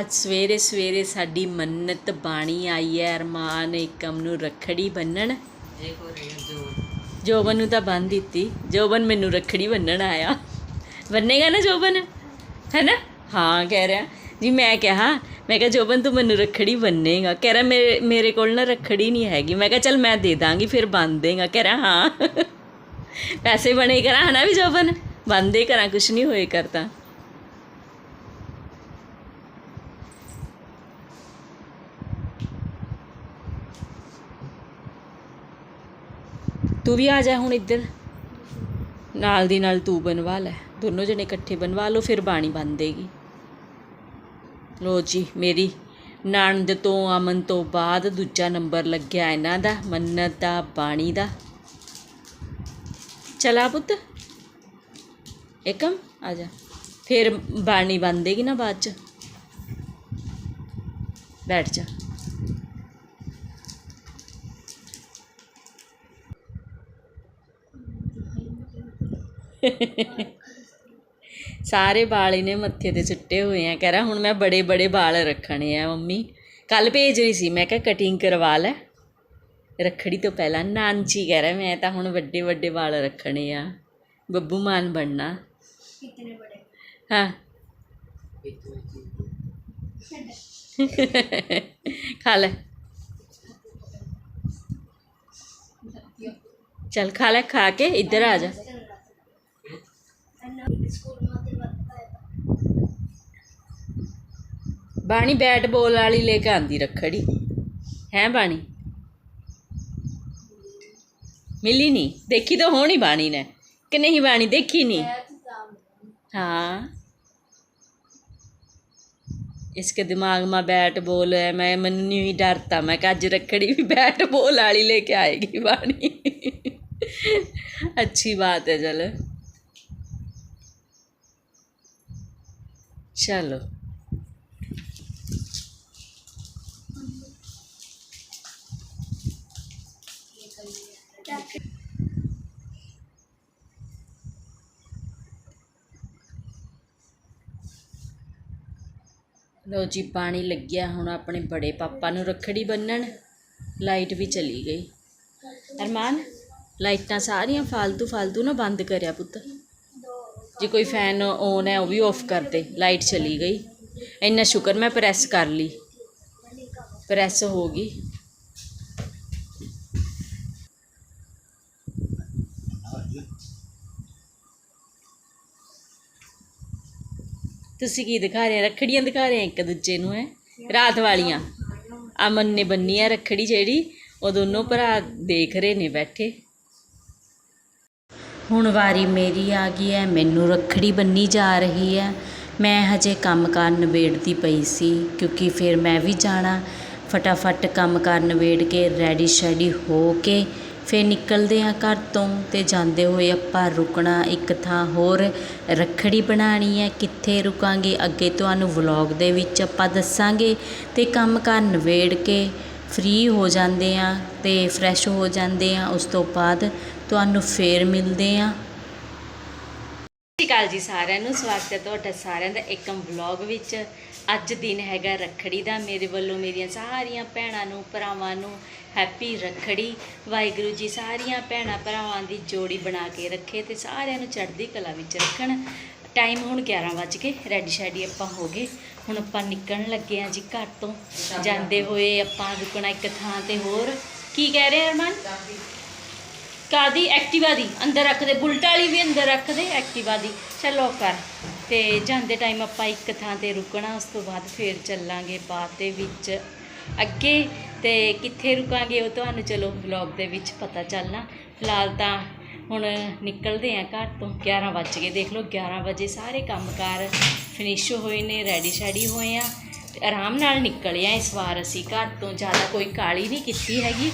ਅੱਜ ਸਵੇਰੇ ਸਵੇਰੇ ਸਾਡੀ ਮੰਨਤ ਬਾਣੀ ਆਈ ਹੈ ਅਰਮਾਨ ਏਕਮ ਨੂੰ ਰੱਖੜੀ ਬੰਨਣ। ਦੇਖੋ ਜੋ ਜੋਬਨ ਨੂੰ ਤਾਂ ਬੰਨ ਦਿੱਤੀ। ਜੋਬਨ ਮੈਨੂੰ ਰੱਖੜੀ ਬੰਨਣ ਆਇਆ। ਬੰਨੇਗਾ ਨਾ ਜੋਬਨ? ਹੈ ਨਾ ਹਾਂ ਕਹਿ ਰਿਹਾ। ਜੀ ਮੈਂ ਕਿਹਾ ਮੈਂ ਕਿਹਾ ਜੋਬਨ ਤੂੰ ਮੈਨੂੰ ਰੱਖੜੀ ਬੰਨੇਗਾ। ਕਹਿ ਰਿਹਾ ਮੇਰੇ ਮੇਰੇ ਕੋਲ ਨਾ ਰੱਖੜੀ ਨਹੀਂ ਹੈਗੀ। ਮੈਂ ਕਿਹਾ ਚੱਲ ਮੈਂ ਦੇ ਦਾਂਗੀ ਫਿਰ ਬੰਨ ਦੇਗਾ। ਕਹਿ ਰਿਹਾ ਹਾਂ। ਪੈਸੇ ਬਣੇ ਕਰਾਂ ਹਨਾ ਵੀ ਜੋਬਨ? ਬੰਦੇ ਕਰਾਂ ਕੁਛ ਨਹੀਂ ਹੋਏ ਕਰਤਾ ਤੂੰ ਵੀ ਆ ਜਾ ਹੁਣ ਇੱਧਰ। ਨਾਲ ਦੀ ਨਾਲ ਤੂੰ ਬਣਵਾ ਲੈ। ਦੋਨੋਂ ਜਣੇ ਇਕੱਠੇ ਬਣਵਾ ਲਓ, ਫਿਰ ਬਾਣੀ ਬਣ ਦੇਗੀ ਲੋ ਜੀ, ਮੇਰੀ ਨਣਦ ਤੋਂ ਅਮਨ ਤੋਂ ਬਾਅਦ ਦੂਜਾ ਨੰਬਰ ਲੱਗਿਆ ਇਹਨਾਂ ਦਾ, ਮੰਨਤ ਦਾ, ਬਾਣੀ ਦਾ। ਚਲਾ ਪੁੱਤ। ਏਕਮ, ਆ ਜਾ। ਫਿਰ ਬਾਣੀ ਬਣਦੇਗੀ ਨਾ ਬਾਅਦ ਚ। ਬੈਠ ਜਾ। ਸਾਰੇ ਵਾਲ ਇਹਨੇ ਮੱਥੇ ਤੇ ਸੁੱਟੇ ਹੋਏ ਆ ਕਹਿ ਰਿਹਾ ਹੁਣ ਮੈਂ ਬੜੇ ਬੜੇ ਵਾਲ ਰੱਖਣੇ ਆ ਮੰਮੀ ਕੱਲ ਭੇਜ ਰਹੀ ਸੀ ਮੈਂ ਕਿਹਾ ਕਟਿੰਗ ਕਰਵਾ ਲੈ ਰੱਖੜੀ ਤੋਂ ਪਹਿਲਾਂ ਨਾਨਚੀ ਕਹਿ ਰਿਹਾ ਮੈਂ ਤਾਂ ਹੁਣ ਵੱਡੇ ਵੱਡੇ ਵਾਲ ਰੱਖਣੇ ਆ ਬੱਬੂ ਮਾਨ ਬਣਨਾ कितने बड़े ਹਾਂ ਖਾ ਲੈ ਚਲ ਖਾ ਲੈ ਖਾ ਕੇ ਇੱਧਰ ਆ ਜਾ ਬਾਣੀ ਬੈਟ ਬਾਲ ਵਾਲੀ ਲੈ ਕੇ ਆਂਦੀ ਰੱਖੜੀ ਹੈ ਬਾਣੀ ਮਿਲੀ ਨਹੀਂ ਦੇਖੀ ਤਾਂ ਹੋਣੀ ਬਾਣੀ ਨੇ ਕਿ ਨਹੀਂ ਬਾਣੀ ਦੇਖੀ ਨਹੀਂ हाँ इसके दिमाग में बैट बॉल है मैं मन नहीं ही डरता मैं कहा अज रखड़ी भी बैट बॉल वाली लेके आएगी वाणी अच्छी बात है चलो चलो ਲਓ ਜੀ, ਪਾਣੀ ਲੱਗਿਆ, ਹੁਣ ਆਪਣੇ ਬੜੇ ਪਾਪਾ ਨੂੰ ਰੱਖੜੀ ਬੰਨਣ। ਲਾਈਟ ਵੀ ਚਲੀ ਗਈ। ਅਰਮਾਨ, ਲਾਈਟਾਂ ਸਾਰੀਆਂ ਫਾਲਤੂ ਫਾਲਤੂ ਨਾ ਬੰਦ ਕਰਿਆ ਪੁੱਤ। ਜੇ ਕੋਈ ਫੈਨ ਔਨ ਹੈ, ਉਹ ਵੀ ਆਫ ਕਰ ਦੇ। ਲਾਈਟ ਚਲੀ ਗਈ। ਇੰਨਾ ਸ਼ੁਕਰ, ਮੈਂ ਪ੍ਰੈਸ ਕਰ ਲਈ। ਪ੍ਰੈਸ ਹੋ ਗਈ। ਤੁਸੀਂ ਕੀ ਦਿਖਾ ਰਹੇ ਹੋ? ਰੱਖੜੀਆਂ ਦਿਖਾ ਰਹੇ ਇੱਕ ਦੂਜੇ ਨੂੰ, ਹੈ? ਰਾਤ ਵਾਲੀਆਂ। ਅਮਨ ਨੇ ਬੰਨੀ ਆ ਰੱਖੜੀ ਜਿਹੜੀ, ਉਹ ਦੋਨੋਂ ਭਰਾ ਦੇਖ ਰਹੇ ਨੇ ਬੈਠੇ। ਹੁਣ ਵਾਰੀ ਮੇਰੀ ਆ ਗਈ ਹੈ ਮੈਨੂੰ ਰੱਖੜੀ ਬੰਨੀ ਜਾ ਰਹੀ ਹੈ ਮੈਂ ਹਜੇ ਕੰਮ ਕਾਰ ਨਿਬੇੜਦੀ ਪਈ ਸੀ, ਕਿਉਂਕਿ ਫਿਰ ਮੈਂ ਵੀ ਜਾਣਾ। ਫਟਾਫਟ ਕੰਮ ਕਾਰ ਨਿਬੇੜ ਕੇ ਰੈਡੀ ਸ਼ੈਡੀ ਹੋ ਕੇ ਫਿਰ ਨਿਕਲਦੇ ਹਾਂ ਘਰ ਤੋਂ ਅਤੇ ਜਾਂਦੇ ਹੋਏ ਆਪਾਂ ਰੁਕਣਾ ਇੱਕ ਥਾਂ ਹੋਰ, ਰੱਖੜੀ ਬਣਾਉਣੀ ਹੈ, ਕਿੱਥੇ ਰੁਕਾਂਗੇ? ਅੱਗੇ ਤੁਹਾਨੂੰ ਵਲੋਗ ਦੇ ਵਿੱਚ ਆਪਾਂ ਦੱਸਾਂਗੇ ਅਤੇ ਕੰਮ ਕਾਰ ਨਿਬੇੜ ਕੇ ਫ੍ਰੀ ਹੋ ਜਾਂਦੇ ਹਾਂ ਅਤੇ ਫਰੈਸ਼ ਹੋ ਜਾਂਦੇ ਹਾਂ, ਉਸ ਤੋਂ ਬਾਅਦ ਤੁਹਾਨੂੰ ਫੇਰ ਮਿਲਦੇ ਹਾਂ। ਸਤਿ ਸ਼੍ਰੀ ਅਕਾਲ ਜੀ ਸਾਰਿਆਂ ਨੂੰ, ਸਵਾਗਤ ਹੈ ਤੁਹਾਡਾ ਸਾਰਿਆਂ ਦਾ ਇੱਕਮ ਵਲੌਗ ਵਿੱਚ। ਅੱਜ ਦਿਨ ਹੈਗਾ ਰੱਖੜੀ ਦਾ, ਮੇਰੇ ਵੱਲੋਂ ਮੇਰੀਆਂ ਸਾਰੀਆਂ ਭੈਣਾਂ ਨੂੰ, ਭਰਾਵਾਂ ਨੂੰ ਹੈਪੀ ਰੱਖੜੀ, ਵਾਹਿਗੁਰੂ ਜੀ ਸਾਰੀਆਂ ਭੈਣਾਂ ਭਰਾਵਾਂ ਦੀ ਜੋੜੀ ਬਣਾ ਕੇ ਰੱਖੇ ਤੇ ਸਾਰਿਆਂ ਨੂੰ ਚੜ੍ਹਦੀ ਕਲਾ ਵਿੱਚ ਰੱਖਣ। ਟਾਈਮ ਹੁਣ 11 ਵੱਜ ਕੇ ਰੈਡੀ ਸ਼ੈਡੀ ਆਪਾਂ ਹੋ ਗਏ। ਹੁਣ ਆਪਾਂ ਨਿਕਲਣ ਲੱਗੇ ਆ ਜੀ ਘਰ ਤੋਂ। ਜਾਂਦੇ ਹੋਏ ਆਪਾਂ ਰੁਕਣਾ ਇੱਕ ਥਾਂ ਤੇ ਹੋਰ। ਕੀ ਕਹਿ ਰਹੇ ਅਰਮਾਨ ਕਾਦੀ ਐਕਟਿਵਾ ਦੀ। ਅੰਦਰ ਰੱਖਦੇ ਬੁਲਟ ਵਾਲੀ ਵੀ ਅੰਦਰ ਰੱਖਦੇ ਐਕਟਿਵਾ ਦੀ। ਚਲੋ ਕਰ। ਤੇ ਜਾਂਦੇ ਟਾਈਮ ਆਪਾਂ ਇੱਕ ਥਾਂ ਤੇ ਰੁਕਣਾ, ਉਸ ਤੋਂ ਬਾਅਦ ਫੇਰ ਚੱਲਾਂਗੇ ਬਾਅਦ ਦੇ ਵਿੱਚ। ਅੱਗੇ ਤੇ ਕਿੱਥੇ ਰੁਕਾਂਗੇ ਉਹ ਤੁਹਾਨੂੰ ਚਲੋ ਵਲੌਗ ਦੇ ਵਿੱਚ ਪਤਾ ਚੱਲਣਾ। ਫਿਲਹਾਲ ਤਾਂ ਹੁਣ ਨਿਕਲਦੇ ਆਂ ਘਰ ਤੋਂ 11 ਵੱਜ ਗਏ। ਦੇਖ ਲਓ 11 ਵਜੇ ਸਾਰੇ ਕੰਮਕਾਰ ਫਿਨਿਸ਼ ਹੋਏ ਨੇ ਰੈਡੀ ਸ਼ੈਡੀ ਹੋਏ ਆ। ਆਰਾਮ ਨਾਲ ਨਿਕਲੇ ਆ ਇਸ ਵਾਰ ਅਸੀਂ ਘਰ ਤੋਂ। ਜ਼ਿਆਦਾ ਕੋਈ ਕਾਲੀ ਨਹੀਂ ਕੀਤੀ ਹੈਗੀ,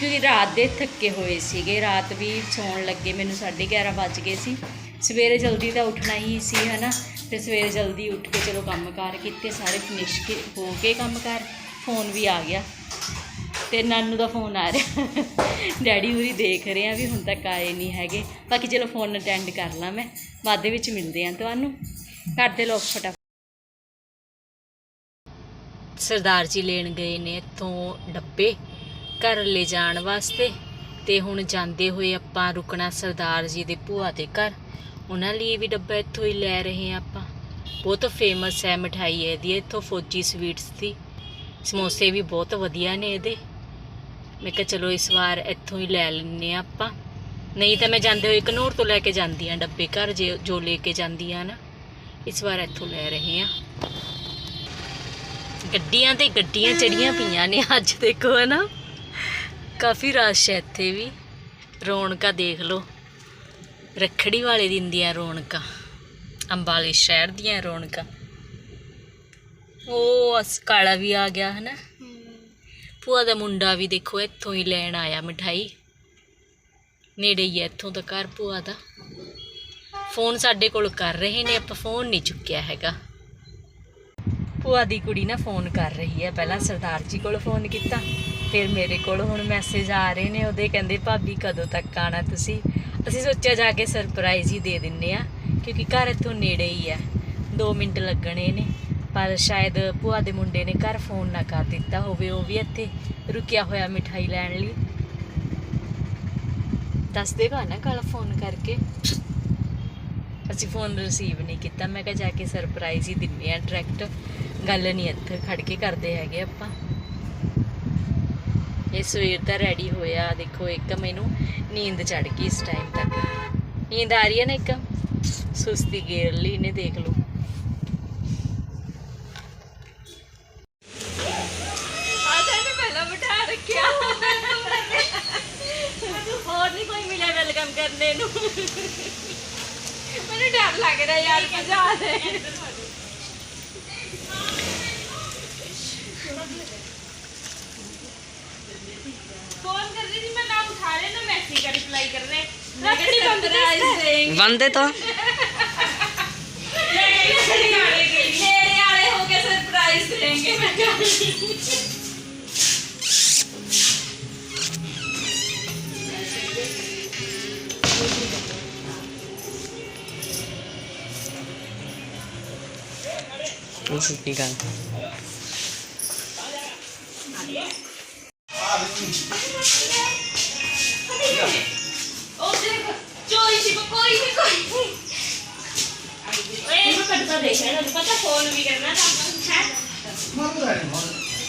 ਕਿਉਂਕਿ ਰਾਤ ਦੇ ਥੱਕੇ ਹੋਏ ਸੀਗੇ। ਰਾਤ ਵੀ ਸੌਣ ਲੱਗੇ, ਮੈਨੂੰ 11:30 ਵੱਜ ਗਏ ਸੀ। ਸਵੇਰੇ ਜਲਦੀ ਤਾਂ ਉੱਠਣਾ ਹੀ ਸੀ, ਹਨਾ? ਤੇ ਸਵੇਰੇ ਜਲਦੀ ਉੱਠ ਕੇ ਚਲੋ ਕੰਮਕਾਰ ਕੀਤੇ, ਸਾਰੇ ਫਿਨਿਸ਼ ਕੇ ਹੋ ਕੇ ਕੰਮਕਾਰ। ਫੋਨ ਵੀ ਆ ਗਿਆ। ਤੇ ਨਾਨੂ ਦਾ ਫੋਨ ਆ ਰਿਹਾ। ਡੈਡੀ ਹੁਰੀ ਦੇਖ ਰਹੇ ਆ ਵੀ ਹੁਣ ਤੱਕ ਆਏ ਨਹੀਂ ਹੈਗੇ। ਬਾਕੀ ਚਲੋ ਫੋਨ ਅਟੈਂਡ ਕਰ ਲਾਂ ਮੈਂ। ਬਾਅਦ ਦੇ ਵਿੱਚ ਮਿਲਦੇ ਆ ਤੁਹਾਨੂੰ। ਕਰਦੇ ਲੋਕ ਫਟਾਫਟ। ਸਰਦਾਰ ਜੀ ਲੈਣ ਗਏ ਨੇ ਇੱਥੋਂ ਡੱਬੇ ਘਰ ਲੈ ਜਾਣ ਵਾਸਤੇ। ਤੇ ਹੁਣ ਜਾਂਦੇ ਹੋਏ ਆਪਾਂ ਰੁਕਣਾ ਸਰਦਾਰ ਜੀ ਦੇ ਭੂਆ ਦੇ ਘਰ। ਉਹਨਾਂ ਲਈ ਵੀ ਡੱਬਾ ਇੱਥੋਂ ਹੀ ਲੈ ਰਹੇ ਹਾਂ ਆਪਾਂ। ਬਹੁਤ ਫੇਮਸ ਹੈ ਮਠਾਈ ਹੈ ਇਹਦੀ। ਇੱਥੋਂ ਫੌਜੀ ਸਵੀਟਸ ਦੀ। ਸਮੋਸੇ ਵੀ ਬਹੁਤ ਵਧੀਆ ਨੇ ਇਹਦੇ। ਮੈਂ ਕਿਹਾ ਚਲੋ ਇਸ ਵਾਰ ਇੱਥੋਂ ਹੀ ਲੈ ਲੈਂਦੇ ਹਾਂ ਆਪਾਂ। ਨਹੀਂ ਤਾਂ ਮੈਂ ਜਾਂਦੇ ਹੋਏ ਕਨੂਰ ਤੋਂ ਲੈ ਕੇ ਜਾਂਦੀ ਹਾਂ ਡੱਬੇ ਘਰ, ਜੇ ਜੋ ਲੈ ਕੇ ਜਾਂਦੀ ਹਾਂ ਨਾ, ਇਸ ਵਾਰ ਇੱਥੋਂ ਲੈ ਰਹੇ ਹਾਂ। ਗੱਡੀਆਂ ਤੇ ਗੱਡੀਆਂ ਚੜੀਆਂ ਪਈਆਂ ਨੇ ਅੱਜ ਦੇਖੋ ਹੈ ਨਾ ਕਾਫੀ ਰਸ਼ ਹੈ ਇੱਥੇ ਵੀ। ਰੌਣਕਾਂ ਦੇਖ ਲਓ। ਰੱਖੜੀ ਵਾਲੇ ਦਿਨ ਦੀਆਂ ਰੌਣਕਾਂ। ਅੰਬਾਲੇ ਸ਼ਹਿਰ ਦੀਆਂ ਰੌਣਕਾਂ। ਉਹ ਅਸ ਕਾਲਾ ਵੀ ਆ ਗਿਆ ਹੈ ਨਾ ਭੂਆ ਦਾ ਮੁੰਡਾ ਵੀ ਦੇਖੋ, ਇੱਥੋਂ ਹੀ ਲੈਣ ਆਇਆ ਮਠਾਈ। ਨੇੜੇ ਹੀ ਹੈ ਇੱਥੋਂ ਦਾ ਘਰ ਭੂਆ ਦਾ। ਫੋਨ ਸਾਡੇ ਕੋਲ ਕਰ ਰਹੇ ਨੇ, ਆਪਾਂ ਫੋਨ ਨਹੀਂ ਚੁੱਕਿਆ ਹੈਗਾ। ਭੂਆ ਦੀ ਕੁੜੀ ਨਾ ਫੋਨ ਕਰ ਰਹੀ ਹੈ ਪਹਿਲਾਂ ਸਰਦਾਰ ਜੀ ਕੋਲ ਫੋਨ ਕੀਤਾ, ਫਿਰ ਮੇਰੇ ਕੋਲ ਹੁਣ ਮੈਸੇਜ ਆ ਰਹੇ ਨੇ, ਉਹਦੇ ਕਹਿੰਦੇ, ਭਾਬੀ, ਕਦੋਂ ਤੱਕ ਆਣਾ ਤੁਸੀਂ? ਅਸੀਂ ਸੋਚਿਆ ਜਾ ਕੇ ਸਰਪ੍ਰਾਈਜ਼ ਹੀ ਦੇ ਦਿੰਨੇ ਆ, ਕਿਉਂਕਿ ਘਰ ਇੱਥੋਂ ਨੇੜੇ ਹੀ ਹੈ 2 ਮਿੰਟ ਲੱਗਣੇ ਨੇ। ਪਰ ਸ਼ਾਇਦ ਭੂਆ ਦੇ ਮੁੰਡੇ ਨੇ ਘਰ ਫੋਨ ਨਾ ਕਰ ਦਿੱਤਾ ਹੋਵੇ, ਉਹ ਵੀ ਇੱਥੇ ਰੁਕਿਆ ਹੋਇਆ ਮਿਠਾਈ ਲੈਣ ਲਈ। ਦੱਸ ਦੇਗਾ ਨਾ ਕੱਲ ਫੋਨ ਕਰਕੇ। ਅਸੀਂ ਫੋਨ ਰਿਸੀਵ ਨਹੀਂ ਕੀਤਾ। ਮੈਂ ਕਿਹਾ ਜਾ ਕੇ ਸਰਪ੍ਰਾਈਜ਼ ਹੀ ਦਿੰਨੇ ਆ ਡਾਇਰੈਕਟ ਗੱਲ ਨਹੀਂ ਇੱਥੇ ਖੜ ਕੇ ਕਰਦੇ ਹੈਗੇ ਆਪਾਂ। ਇਹ ਸਵੇਰ ਦਾ ਰੈਡੀ ਹੋਇਆ। ਦੇਖੋ, ਇੱਕ ਮੈਨੂੰ ਨੀਂਦ ਚੜ ਗਈ ਇਸ ਟਾਈਮ ਤੱਕ। ਨੀਂਦ ਆ ਰਹੀ ਹੈ ਨਾ ਇੱਕ? ਸੁਸਤੀ ਗੇਰ ਲਈ ਨੇ ਦੇਖ ਲਓ। ਵੈਲਕਮ ਕਰਨੇ ਨੂੰ ਮੈਨੂੰ ਡਰ ਲੱਗ ਰਿਹਾ ਯਾਰ ਭਜਾ ਦੇ फोन कर रही थी मैं ना उठा रहे ना मैसेज का रिप्लाई कर रहे रखड़ी बंद ਬੰਦੇ ਤਾਂ मेरे आले होके सरप्राइज देंगे मैं ਨਹੀਂ ਛੁੱਟੀ ਕਰ ਪਤਾ ਫੋਨ ਵੀ ਕਰਨਾ ਤਾਂ ਹੈ ਮੰਗ ਰਹੇ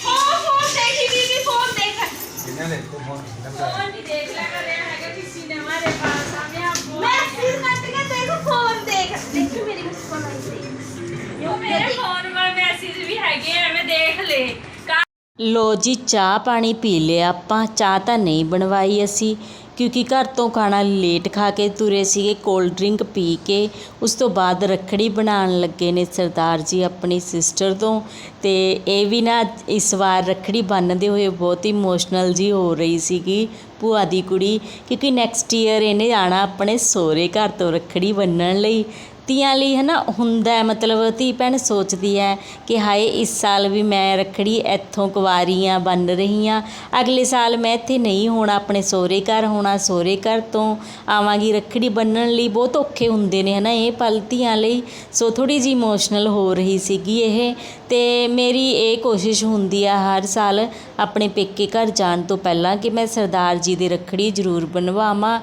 ਹੋ ਹੋ ਦੇਖੀ ਵੀ ਫੋਨ ਦੇਖ ਕਿੰਨੇ ਲੈ ਕੋ ਫੋਨ ਫੋਨ ਦੇਖ ਲੈ ਰਿਹਾ ਹੈਗਾ ਕਿ ਸਿਨੇਮਾ ਦੇ ਹੈਗੇ ਐਵੇਂ ਦੇਖ ਲੈ। ਲੋ ਜੀ, ਚਾਹ ਪਾਣੀ ਪੀ ਲਿਆ ਆਪਾਂ, ਚਾਹ ਤਾਂ ਨਹੀਂ ਬਣਵਾਈ ਅਸੀਂ, ਕਿਉਂਕਿ ਘਰ ਤੋਂ ਖਾਣਾ ਲੇਟ ਖਾ ਕੇ ਤੁਰੇ ਸੀਗੇ ਕੋਲਡ ਡਰਿੰਕ ਪੀ ਕੇ, ਉਸ ਤੋਂ ਬਾਅਦ ਰਖੜੀ ਬਣਾਉਣ ਲੱਗੇ ਨੇ ਸਰਦਾਰ ਜੀ ਆਪਣੀ ਸਿਸਟਰ ਤੋਂ, ਤੇ ਇਹ ਵੀ ਨਾ ਇਸ ਵਾਰ ਰਖੜੀ ਬੰਨਦੇ ਹੋਏ ਬਹੁਤ ਇਮੋਸ਼ਨਲ ਜੀ ਹੋ ਰਹੀ ਸੀਗੀ ਭੂਆ ਦੀ ਕੁੜੀ, ਕਿਉਂਕਿ ਨੈਕਸਟ ਈਅਰ ਇਹਨੇ ਆਣਾ ਆਪਣੇ ਸੋਹਰੇ ਘਰ ਤੋਂ ਰਖੜੀ ਬੰਨਣ ਲਈ ਧੀਆਂ ਲਈ ਹੈ ਨਾ ਹੁੰਦਾ ਮਤਲਬ ਧੀ ਭੈਣ ਸੋਚਦੀ ਹੈ ਕਿ ਹਾਏ, ਇਸ ਸਾਲ ਵੀ ਮੈਂ ਰੱਖੜੀ ਇੱਥੋਂ ਕੁਆਰੀ ਹਾਂ ਬੰਨ ਰਹੀ ਹਾਂ। ਅਗਲੇ ਸਾਲ ਮੈਂ ਇੱਥੇ ਨਹੀਂ ਹੋਣਾ, ਆਪਣੇ ਸਹੁਰੇ ਘਰ ਹੋਣਾ, ਸਹੁਰੇ ਘਰ ਤੋਂ ਆਵਾਂਗੀ। ਰੱਖੜੀ ਬੰਨਣ ਲਈ ਬਹੁਤ ਔਖੇ ਹੁੰਦੇ ਨੇ ਹੈ ਨਾ ਇਹ ਪਲ ਧੀਆਂ ਲਈ। ਸੋ ਥੋੜੀ ਜਿਹੀ ਇਮੋਸ਼ਨਲ ਹੋ ਰਹੀ ਸੀਗੀ ਇਹ। ਤੇ ਮੇਰੀ ਇਹ ਕੋਸ਼ਿਸ਼ ਹੁੰਦੀ ਆ ਹਰ ਸਾਲ ਆਪਣੇ ਪੇਕੇ ਘਰ ਜਾਣ ਤੋਂ ਪਹਿਲਾਂ ਕਿ ਮੈਂ ਸਰਦਾਰ ਜੀ ਦੀ ਰੱਖੜੀ ਜ਼ਰੂਰ ਬਣਵਾਵਾਂ।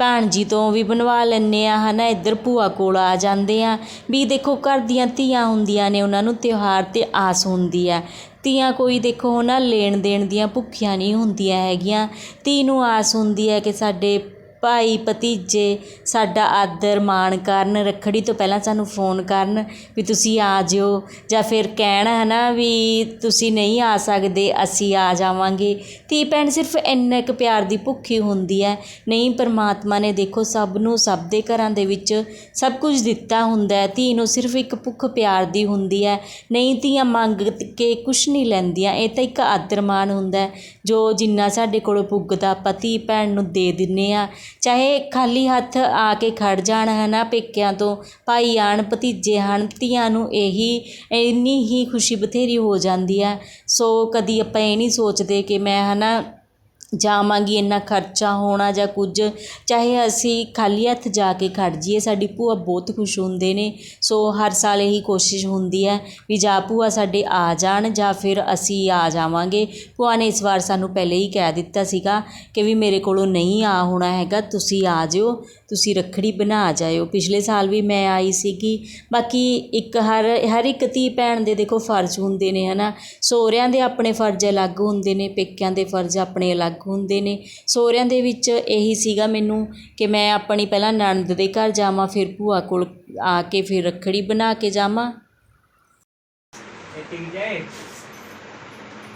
ਭੈਣ ਜੀ ਤੋਂ ਵੀ ਬਣਵਾ ਲੈਂਦੇ ਹਾਂ ਹੈ ਨਾ ਇੱਧਰ ਭੂਆ ਕੋਲ ਆ ਜਾਂਦੇ ਆ। ਵੀ ਦੇਖੋ, ਘਰ ਦੀਆਂ ਧੀਆਂ ਹੁੰਦੀਆਂ ਨੇ, ਉਹਨਾਂ ਨੂੰ ਤਿਉਹਾਰ ਤੇ ਆਸ ਹੁੰਦੀ ਹੈ ਧੀਆਂ ਕੋਈ ਦੇਖੋ ਨਾ ਲੈਣ ਦੇਣ ਦੀਆਂ ਭੁੱਖੀਆਂ ਨਹੀਂ ਹੁੰਦੀਆਂ ਹੈਗੀਆਂ। ਧੀ ਨੂੰ ਆਸ ਹੁੰਦੀ ਹੈ ਕਿ ਸਾਡੇ ਭਾਈ ਭਤੀਜੇ ਸਾਡਾ ਆਦਰ ਮਾਣ ਕਰਨ, ਰੱਖੜੀ ਤੋਂ ਪਹਿਲਾਂ ਸਾਨੂੰ ਫੋਨ ਕਰਨ ਵੀ ਤੁਸੀਂ ਆ ਜਿਓ ਜਾਂ ਫਿਰ ਕਹਿਣ ਹੈ ਨਾ ਵੀ ਤੁਸੀਂ ਨਹੀਂ ਆ ਸਕਦੇ, ਅਸੀਂ ਆ ਜਾਵਾਂਗੇ। ਧੀ ਭੈਣ ਸਿਰਫ ਇੰਨਾ ਕੁ ਪਿਆਰ ਦੀ ਭੁੱਖੀ ਹੁੰਦੀ ਹੈ। ਨਹੀਂ, ਪਰਮਾਤਮਾ ਨੇ ਦੇਖੋ ਸਭ ਨੂੰ ਸਭ ਦੇ ਘਰਾਂ ਦੇ ਵਿੱਚ ਸਭ ਕੁਝ ਦਿੱਤਾ ਹੁੰਦਾ ਹੈ। ਧੀ ਨੂੰ ਸਿਰਫ ਇੱਕ ਭੁੱਖ ਪਿਆਰ ਦੀ ਹੁੰਦੀ ਹੈ। ਨਹੀਂ, ਧੀਆਂ ਮੰਗ ਕੇ ਕੁਛ ਨਹੀਂ ਲੈਂਦੀਆਂ। ਇਹ ਤਾਂ ਇੱਕ ਆਦਰ ਮਾਣ ਹੁੰਦਾ ਜੋ ਜਿੰਨਾ ਸਾਡੇ ਕੋਲੋਂ ਪੁੱਗਦਾ ਪਤੀ ਭੈਣ ਨੂੰ ਦੇ ਦਿੰਨੇ ਆ ਚਾਹੇ ਖਾਲੀ ਹੱਥ ਆ ਕੇ ਖੜ ਜਾਣ, ਹੈ ਨਾ, ਪੇਕਿਆਂ ਤੋਂ। ਭਾਈ ਆਣ ਭਤੀਜੇ ਹਨ, ਧੀਆਂ ਨੂੰ ਇਹੀ, ਇੰਨੀ ਹੀ ਖੁਸ਼ੀ ਬਥੇਰੀ ਹੋ ਜਾਂਦੀ ਆ ਸੋ ਕਦੀ ਆਪਾਂ ਇਹ ਨਹੀਂ ਸੋਚਦੇ ਕਿ ਮੈਂ, ਹੈ ਨਾ ਜਾਵਾਂਗੀ, ਇੰਨਾ ਖਰਚਾ ਹੋਣਾ ਜਾਂ ਕੁਝ, ਚਾਹੇ ਅਸੀਂ ਖਾਲੀ ਹੱਥ ਜਾ ਕੇ ਖੜ ਜਾਈਏ, ਸਾਡੀ ਭੂਆ ਬਹੁਤ ਖੁਸ਼ ਹੁੰਦੇ ਨੇ। ਸੋ ਹਰ ਸਾਲ ਇਹੀ ਕੋਸ਼ਿਸ਼ ਹੁੰਦੀ ਹੈ ਵੀ ਜਾਂ ਭੂਆ ਸਾਡੇ ਆ ਜਾਣ ਜਾਂ ਫਿਰ ਅਸੀਂ ਆ ਜਾਵਾਂਗੇ। ਭੂਆ ਨੇ ਇਸ ਵਾਰ ਸਾਨੂੰ ਪਹਿਲੇ ਹੀ ਕਹਿ ਦਿੱਤਾ ਸੀਗਾ ਕਿ ਵੀ ਮੇਰੇ ਕੋਲੋਂ ਨਹੀਂ ਆ ਹੋਣਾ ਹੈਗਾ, ਤੁਸੀਂ ਆ ਜਿਓ, ਤੁਸੀਂ ਰੱਖੜੀ ਬਣਾ ਜਾਇਓ। ਪਿਛਲੇ ਸਾਲ ਵੀ ਮੈਂ ਆਈ ਸੀਗੀ, ਬਾਕੀ ਇੱਕ ਹਰ ਹਰ ਇੱਕ ਧੀ ਭੈਣ ਦੇ ਦੇਖੋ ਫਰਜ਼ ਹੁੰਦੇ ਨੇ ਹੈ ਨਾ ਸਹੁਰਿਆਂ ਦੇ ਆਪਣੇ ਫਰਜ਼ ਅਲੱਗ ਹੁੰਦੇ ਨੇ, ਪੇਕਿਆਂ ਦੇ ਫਰਜ਼ ਆਪਣੇ ਅਲੱਗ ਹੁੰਦੇ ਨੇ ਸਹੁਰਿਆਂ ਦੇ ਵਿੱਚ ਇਹੀ ਸੀਗਾ ਮੈਨੂੰ ਕਿ ਮੈਂ ਆਪਣੀ ਪਹਿਲਾਂ ਨਣਦ ਦੇ ਘਰ ਜਾਵਾਂ ਫਿਰ ਭੂਆ ਕੋਲ ਆ ਕੇ ਫਿਰ ਰੱਖੜੀ ਬਣਾ ਕੇ ਜਾਵਾਂ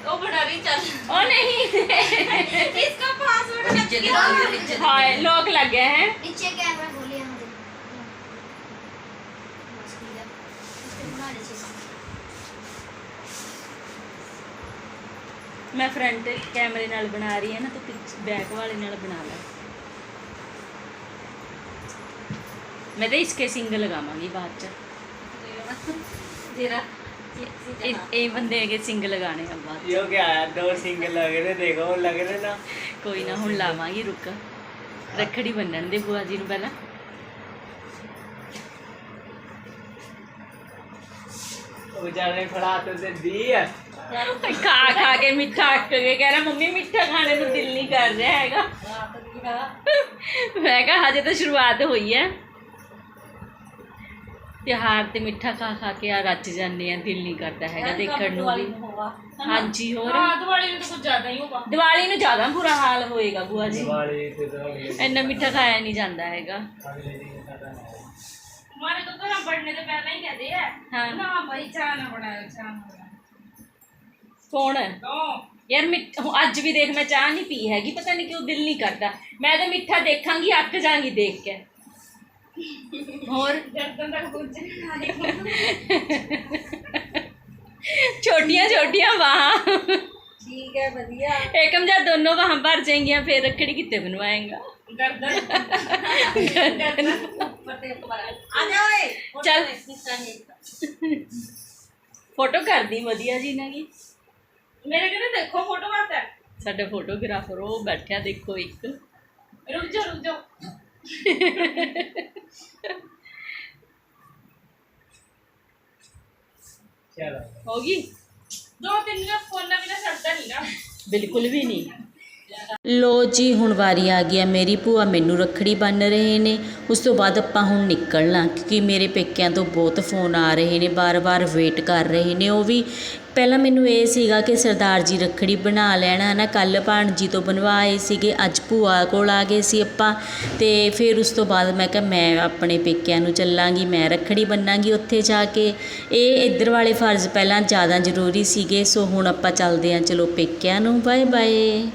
ओ बड़ा नहीं चल ओ नहीं इसका पासवर्ड हाय लॉक लग गया है ਮੈਂ ਫਰੰਟ ਕੈਮਰੇ ਨਾਲ ਬਣਾ ਰਹੀ ਹਾਂ ਨਾ ਤੂੰ ਬੈਕ ਵਾਲੇ ਨਾਲ ਬਣਾ ਲੈ ਮੈਂ ਤਾਂ ਇਸਕੇ ਸਿੰਗ ਲਗਾਵਾਂਗੀ ਬਾਅਦ ਚ तेरा ਇਹ ਇਹ ਬੰਦੇ ਹੈਗੇ ਸਿੰਗ ਲਗਾਣੇ ਆ ਬਾਅਦ यो क्या है दो सिंगल लग रहे देखो लग रहे ना ਕੋਈ ਨਾ ਹੁਣ ਲਾਵਾਂਗੀ ਰੁਕ ਰੱਖੜੀ ਬੰਨਣ ਦੇ ਬੁਆ ਜੀ ਨੂੰ ਪਹਿਲਾਂ बेचारे फड़ा तो दे दी है ਖਾ ਖਾ ਕੇ ਮਿੱਠਾ ਅੱਕ ਕੇ ਕਹਿ ਰਿਹਾ ਮੰਮੀ ਮਿੱਠਾ ਖਾਣੇ ਨੂੰ ਦਿਲ ਨਹੀਂ ਕਰ ਰਿਹਾ ਹੈਗਾ। ਮੈਂ ਕਿਹਾ ਹਜੇ ਤਾਂ ਸ਼ੁਰੂਆਤ ਹੋਈ ਹੈ। ਤਿਹਾਰ ਤੇ ਮਿੱਠਾ ਖਾ ਖਾ ਕੇ ਆ ਰੱਜ ਜਾਂਦੇ ਆ ਦਿਲ ਨਹੀਂ ਕਰਦਾ ਹੈਗਾ ਦੇਖਣ ਨੂੰ ਵੀ। ਹਾਂਜੀ ਹੋਰ? ਹਾਂ ਦੀਵਾਲੀ ਨੂੰ ਤਾਂ ਜ਼ਿਆਦਾ ਹੀ ਹੋਗਾ ਦੀਵਾਲੀ ਨੂੰ ਜ਼ਿਆਦਾ ਬੁਰਾ ਹਾਲ ਹੋਏਗਾ ਬੂਆ ਜੀ। ਇੰਨਾ ਮਿੱਠਾ ਖਾਇਆ ਨਹੀਂ ਜਾਂਦਾ ਹੈਗਾ। ਮਾਰੇ ਤੋਂ ਤਾਂ ਬੜਨੇ ਤੋਂ ਪਹਿਲਾਂ ਹੀ ਕਹਦੇ ਆ ਨਾ ਬਈ ਚਾਹ ਨਾ ਬਣਾਇਆ ਚਾਹ ਕੌਣ तो ਯਾਰ ਮਿੱਠ ਹੁਣ ਅੱਜ ਵੀ ਦੇਖ ਮੈਂ ਚਾਹ ਨਹੀਂ ਪੀ ਹੈਗੀ ਪਤਾ ਨਹੀਂ ਕਿਉਂ ਦਿਲ ਨਹੀਂ ਕਰਦਾ ਮੈਂ ਤਾਂ ਮਿੱਠਾ ਦੇਖਾਂਗੀ ਅੱਕ ਜਾਾਂਗੀ ਦੇਖ ਕੇ ਹੋਰ गर्दन तक कुछ ਛੋਟੀਆਂ ਛੋਟੀਆਂ ਬਾਹਾਂ ठीक है बढ़िया ਏਕਮ ਜਦ ਦੋਨੋਂ ਬਾਹਾਂ ਭਰ ਜਾਏਂਗੀਆਂ ਫਿਰ ਰੱਖੜੀ ਕਿੱਥੇ बनवाएगा गर्दन गर्दन ऊपर से ऊपर आ जाओ ए ਚੱਲ ਫੋਟੋ ਕਰਦੀ ਵਧੀਆ ਜੀ ਨਾ ਕੀ ਮੇਰੇ ਕਹਿੰਦੇ ਦੇਖੋ ਫੋਟੋ ਵਾਸਤੇ। ਸਾਡੇ ਫੋਟੋਗ੍ਰਾਫਰ ਉਹ ਬੈਠਿਆ ਦੇਖੋ ਇੱਕ। ਰੁਕ ਜਾ ਰੁਕ ਜਾ ਚਲੋ। ਹੋ ਗਈ? ਦੋ ਤਿੰਨ ਦਾ ਫੋਨ ਨਾ ਬਿਨਾ ਛੱਡਦਾ ਨਹੀਂ ਨਾ। ਬਿਲਕੁਲ ਵੀ ਨਹੀਂ। ਲੋ ਜੀ, ਹੁਣ ਵਾਰੀ ਆ ਗਈ ਆ ਮੇਰੀ ਭੂਆ, ਮੈਨੂੰ ਰੱਖੜੀ ਬੰਨ ਰਹੇ ਨੇ। ਉਸ ਤੋਂ ਬਾਅਦ ਆਪਾਂ ਹੁਣ ਨਿਕਲਣਾ ਕਿਉਂਕਿ ਮੇਰੇ ਪੇਕਿਆਂ ਤੋਂ ਬਹੁਤ ਫੋਨ ਆ ਰਹੇ ਨੇ ਬਾਰ-ਬਾਰ ਵੇਟ ਕਰ ਰਹੇ ਨੇ। ਉਹ ਵੀ ਪਹਿਲਾਂ ਮੈਨੂੰ ਇਹ ਸੀਗਾ ਕਿ ਸਰਦਾਰ ਜੀ ਰੱਖੜੀ ਬਣਾ ਲੈਣ ਹੈ ਨਾ ਕੱਲ ਭਾਣਜੀ ਤੋਂ ਬਣਵਾਏ ਸੀਗੇ, ਅੱਜ ਭੂਆ ਕੋਲ ਆ ਗਏ ਸੀ ਆਪਾਂ। ਤੇ ਫਿਰ ਉਸ ਤੋਂ ਬਾਅਦ ਮੈਂ ਕਿਹਾ, ਮੈਂ ਆਪਣੇ ਪੇਕਿਆਂ ਨੂੰ ਚੱਲਾਂਗੀ, ਮੈਂ ਰੱਖੜੀ ਬੰਨਾਂਗੀ ਉੱਥੇ ਜਾ ਕੇ। ਇਹ ਇੱਧਰ ਵਾਲੇ ਫਰਜ਼ ਪਹਿਲਾਂ ਜ਼ਿਆਦਾ ਜ਼ਰੂਰੀ ਸੀਗੇ, ਸੋ ਹੁਣ ਆਪਾਂ ਚੱਲਦੇ ਹਾਂ, ਚਲੋ ਪੇਕਿਆਂ ਨੂੰ ਬਾਏ ਬਾਏ